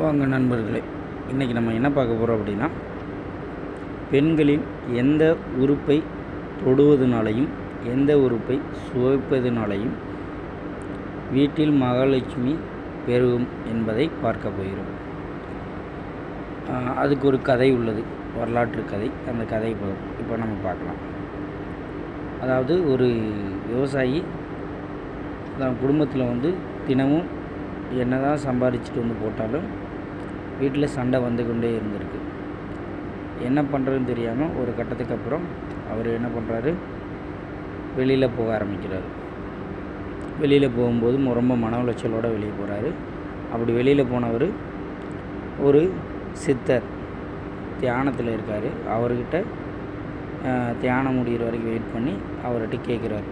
வாங்க நண்பர்களே இன்றைக்கி நம்ம என்ன பார்க்க போகிறோம் அப்படின்னா பெண்களின் எந்த உறுப்பை தொடுவதனாலையும் எந்த உறுப்பை சுவைப்பதனாலையும் வீட்டில் மகாலட்சுமி பெருகும் என்பதை பார்க்க போகிறோம். அதுக்கு ஒரு கதை உள்ளது வரலாற்று கதை. அந்த கதை இப்போ நம்ம பார்க்கலாம். அதாவது ஒரு விவசாயி தான் குடும்பத்தில் வந்து தினமும் என்ன தான் சம்பாதிச்சுட்டு வந்து போட்டாலும் வீட்டில் சண்டை வந்து கொண்டே இருந்திருக்கு. என்ன பண்ணுறதுன்னு தெரியாமல் ஒரு கட்டத்துக்கு அப்புறம் அவர் என்ன பண்ணுறாரு வெளியில் போக ஆரம்பிக்கிறார். வெளியில் போகும்போது ரொம்ப மன உளைச்சலோடு வெளியே போகிறாரு அப்படி வெளியில் போனவர் ஒரு சித்தர் தியானத்தில் இருக்கார். அவர்கிட்ட தியானம் முடிகிற வரைக்கும் வெயிட் பண்ணி அவர்கிட்ட கேட்குறாரு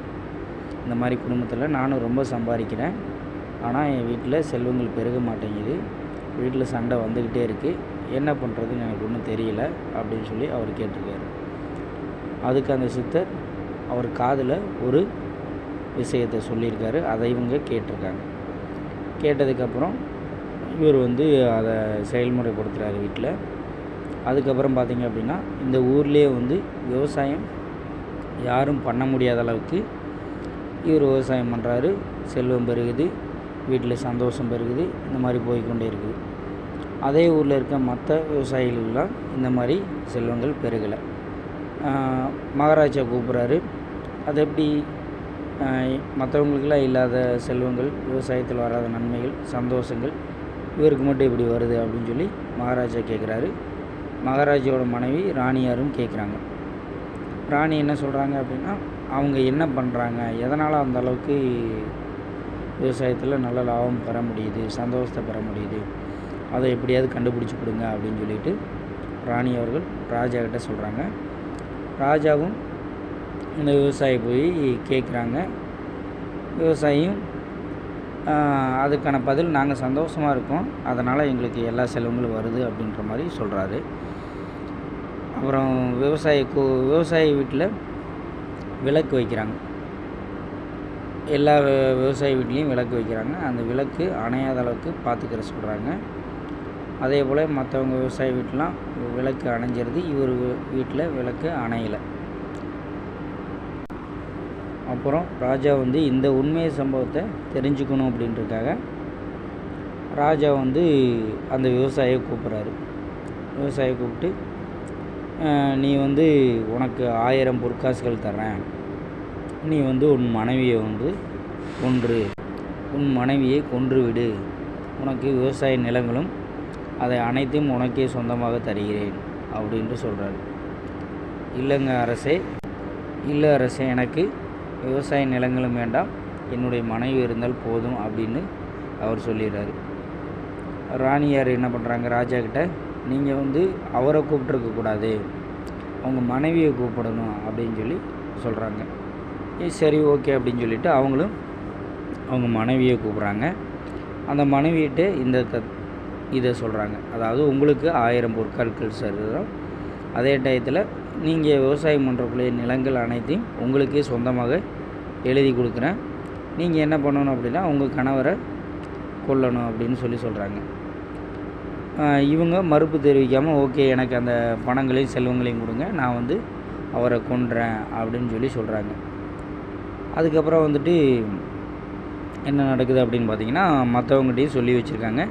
இந்த மாதிரி குடும்பத்தில் நானும் ரொம்ப சம்பாதிக்கிறேன். ஆனால் என் வீட்டில் செல்வங்கள் பெருக மாட்டேங்குது. வீட்டில் சண்டை வந்துக்கிட்டே இருக்குது என்ன பண்ணுறதுன்னு எனக்கு ஒன்றும் தெரியல அப்படின்னு சொல்லி அவர் கேட்டிருக்காரு. அதுக்கு அந்த சித்தர் அவர் காதில் ஒரு விஷயத்தை சொல்லியிருக்காரு. அதை இவங்க கேட்டிருக்காங்க. கேட்டதுக்கப்புறம் இவர் வந்து அதை செயல்முறைப்படுத்துகிறாரு வீட்டில். அதுக்கப்புறம் பார்த்தீங்க அப்படின்னா இந்த ஊர்லேயே வந்து விவசாயம் யாரும் பண்ண முடியாத அளவுக்கு இவர் விவசாயம் பண்ணுறாரு செல்வம் பெருகுது. வீட்டில் சந்தோஷம் பெருகுது இந்த மாதிரி போய்க்கொண்டே இருக்குது. அதே ஊரில் இருக்க மற்ற விவசாயிகள்லாம் இந்த மாதிரி செல்வங்கள் பெருகலை. மகாராஜா கூப்பிட்றாரு. அது எப்படி? மற்றவங்களுக்கெல்லாம் இல்லாத செல்வங்கள் விவசாயத்தில் வராத நன்மைகள் சந்தோஷங்கள் இவருக்கு மட்டும் இப்படி வருது அப்படின்னு சொல்லி மகாராஜா கேட்குறாரு. மகாராஜாவோட மனைவி ராணியாரும் கேட்குறாங்க. ராணி என்ன சொல்கிறாங்க அப்படின்னா அவங்க என்ன பண்ணுறாங்க? எதனால் அந்த அளவுக்கு விவசாயத்தில் நல்ல லாபம் பெற முடியுது சந்தோஷத்தை பெற முடியுது. அதை எப்படியாவது கண்டுபிடிச்சி கொடுங்க அப்படின்னு சொல்லிட்டு ராணி அவர்கள் ராஜா கிட்ட சொல்கிறாங்க ராஜாவும் இந்த விவசாயி போய் கேட்குறாங்க விவசாயியும் அதுக்கான பதில் நாங்கள் சந்தோஷமாக இருக்கோம். அதனால் எங்களுக்கு எல்லா செலவுங்களும் வருது அப்படின்ற மாதிரி சொல்கிறாரு அப்புறம் விவசாய கு விவசாயி வீட்டில் விளக்கு வைக்கிறாங்க. எல்லா விவசாய வீட்லேயும் விளக்கு வைக்கிறாங்க. அந்த விளக்கு அணையாத அளவுக்கு பார்த்துக்கிற சொல்கிறாங்க அதே போல் மற்றவங்க விவசாய வீட்டிலாம் விளக்கு அணைஞ்சிருது. இவர் வீட்டில் விளக்கு அணையலை. அப்புறம் ராஜா வந்து இந்த உண்மை சம்பவத்தை தெரிஞ்சுக்கணும் அப்படின்றதுக்காக ராஜா வந்து அந்த விவசாயியை கூப்பிட்றாரு விவசாயியை கூப்பிட்டு நீ வந்து உனக்கு ஆயிரம் பொற்காசுகள் தர்றேன். நீ வந்து உன் மனைவியை வந்து கொன்று உன் மனைவியை கொன்றுவிடு. உனக்கு விவசாய நிலங்களும் அதை அனைத்தையும் உனக்கே சொந்தமாக தருகிறேன் அப்படின்ட்டு சொல்கிறாரு இல்லைங்க அரசே இல்லை அரசே எனக்கு விவசாய நிலங்களும் வேண்டாம். என்னுடைய மனைவி இருந்தால் போதும் அப்படின்னு அவர் சொல்லிடுறாரு. ராணியார் என்ன பண்ணுறாங்க ராஜா கிட்ட நீங்கள் வந்து அவரை கூப்பிட்ருக்க கூடாது. அவங்க மனைவியை கூப்பிடணும் அப்படின்னு சொல்லி சொல்கிறாங்க சரி ஓகே அப்படின்னு சொல்லிட்டு அவங்களும் அவங்க மனைவியை கூப்பிட்றாங்க. அந்த மனைவியிட்ட இந்த க இதை சொல்கிறாங்க அதாவது உங்களுக்கு ஆயிரம் பொற்காட்கள் சருகிறோம் அதே டயத்தில் நீங்கள் விவசாயம் பண்ணுறக்குள்ளே நிலங்கள் அனைத்தையும் உங்களுக்கே சொந்தமாக எழுதி கொடுக்குறேன். நீங்கள் என்ன பண்ணணும் அப்படின்னா உங்கள் கணவரை கொல்லணும் அப்படின்னு சொல்லி சொல்கிறாங்க இவங்க மறுப்பு தெரிவிக்காமல் ஓகே எனக்கு அந்த பணங்களையும் செல்வங்களையும் கொடுங்க. நான் வந்து அவரை கொன்றேன் அப்படின்னு சொல்லி சொல்கிறாங்க அதுக்கப்புறம் வந்துட்டு என்ன நடக்குது அப்படின்னு பார்த்தீங்கன்னா மற்றவங்ககிட்டையும் சொல்லி வச்சுருக்காங்க.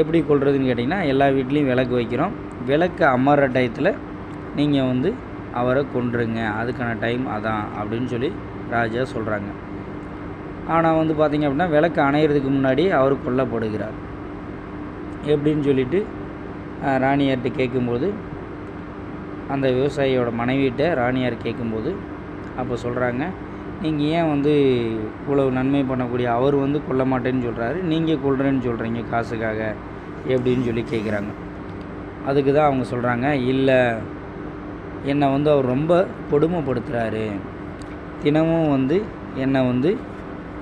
எப்படி கொள்றதுன்னு கேட்டிங்கன்னா எல்லா வீட்லேயும் விளக்கு வைக்கிறோம். விளக்கு அமர்ற டயத்தில் நீங்கள் வந்து அவரை கொன்றுங்க. அதுக்கான டைம் அதான் அப்படின்னு சொல்லி ராஜா சொல்கிறாங்க ஆனால் வந்து பார்த்திங்க அப்படின்னா விளக்கு அணையிறதுக்கு முன்னாடி அவர் கொல்லப்படுகிறார். எப்படின்னு சொல்லிட்டு ராணியார்கிட்ட கேட்கும்போது அந்த விவசாயியோட மனைவியிட்ட ராணியார் கேட்கும்போது அப்போ சொல்கிறாங்க நீங்கள் ஏன் வந்து இவ்வளவு நன்மை பண்ணக்கூடிய அவர் வந்து கொல்ல மாட்டேன்னு சொல்கிறாரு நீங்கள் கொல்றேன்னு சொல்கிறீங்க காசுக்காக எப்படின்னு சொல்லி கேட்குறாங்க அதுக்கு தான் அவங்க சொல்கிறாங்க இல்லை என்னை வந்து அவர் ரொம்ப கொடுமைப்படுத்துகிறாரு தினமும் வந்து என்னை வந்து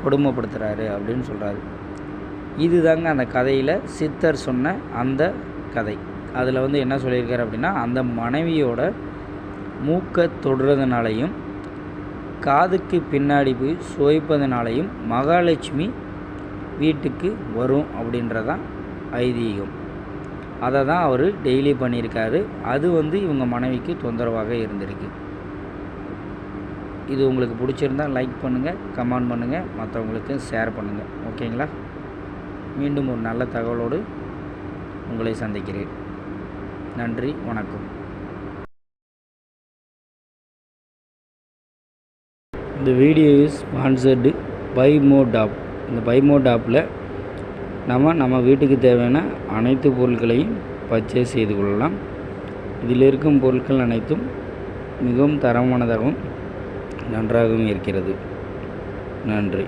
கொடுமைப்படுத்துகிறாரு அப்படின்னு சொல்கிறாரு இதுதாங்க அந்த கதையில் சித்தர் சொன்ன அந்த கதை. அதில் வந்து என்ன சொல்லியிருக்காரு அப்படின்னா அந்த மனைவியோட மூக்கை தொடுறதுனாலையும் காதுக்கு பின்னாடி போய் சுவைப்பதனாலையும் மகாலட்சுமி வீட்டுக்கு வரும் அப்படின்றதான் ஐதீகம். அதை தான் அவர் டெய்லி பண்ணியிருக்காரு. அது வந்து இவங்க மனைவிக்கு தொந்தரவாக இருந்திருக்கு. இது உங்களுக்கு பிடிச்சிருந்தா லைக் பண்ணுங்கள் கமெண்ட் பண்ணுங்கள் மற்றவங்களுக்கு ஷேர் பண்ணுங்கள் ஓகேங்களா? மீண்டும் ஒரு நல்ல தகவலோடு உங்களை சந்திக்கிறேன். நன்றி வணக்கம். இந்த video is sponsored by mod app இந்த பை மோட் ஆப்பில் நம்ம நம்ம வீட்டுக்கு தேவையான அனைத்து பொருட்களையும் பர்ச்சேஸ் செய்து கொள்ளலாம். இதில் இருக்கும் பொருட்கள் அனைத்தும் மிகவும் தரமானதாகவும் நன்றாகவும் இருக்கிறது. நன்றி.